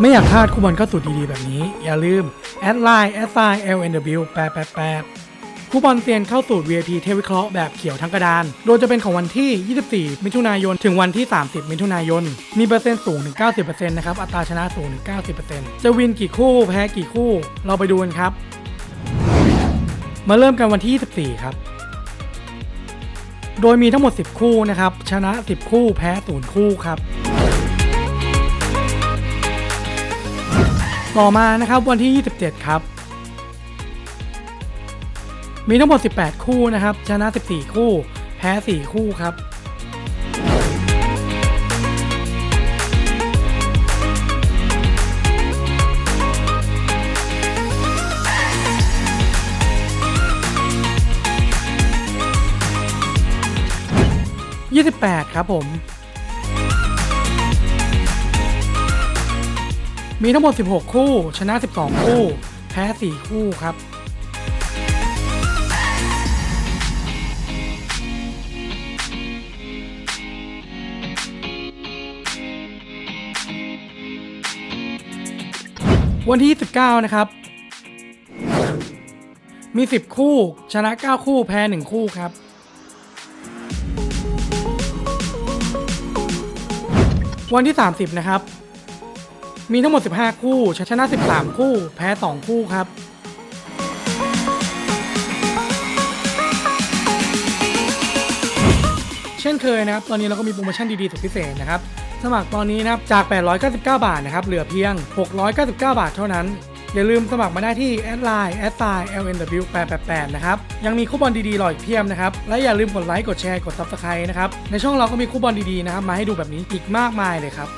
ไม่อยากพลาดคูปองเข้าสู่ดีๆ แบบนี้ อย่าลืม แอดไลน์ s i l n w 888คูปองเซียนเข้าสู่ VIP เทวิเคราะห์แบบเขียวทั้งกระดาน โดยจะเป็นของวันที่ 24 มิถุนายน ถึงวันที่ 30 มิถุนายน มีเปอร์เซ็นต์สูงถึง 90%นะครับ อัตราชนะสูงถึง 90%จะวินกี่คู่แพ้กี่คู่ เราไปดูกันครับ มาเริ่มกันวันที่ 24 ครับโดยมีทั้งหมด 10 คู่นะครับ ชนะ 10 คู่ แพ้ 0 คู่ครับ ต่อมานะครับวันที่ 27 ครับ มีทั้งหมด 18 คู่นะครับ ชนะ 14 คู่ แพ้ 4 คู่ครับ28 ครับผม มีทั้งหมด 16 คู่ ชนะ 12 คู่ แพ้ 4 คู่ครับวันที่ 19 นะครับ มี 10 คู่ ชนะ 9 คู่ แพ้ 1 คู่ครับ วันที่ 30 นะครับ มีทั้งหมด 15 คู่ชนะ 13 คู่ แพ้ 2 คู่ครับเช่นเคยนะครับ ตอนนี้เราก็มีโปรโมชั่นดีๆสุดพิเศษนะครับ สมัครตอนนี้นะครับ จาก 899 บาทนะครับ เหลือเพียง 699 บาทเท่านั้น อย่าลืมสมัครมาได้ที่แอดไลน์แอดไซน์ LNW 888นะครับ ยังมีคูปองดีๆรออีกเพียบนะครับ และอย่าลืมกดไลค์ กดแชร์ กด Subscribe นะครับ ในช่องเราก็มีคูปองดีๆนะครับ มาให้ดูแบบนี้อีกมากมายเลยครับ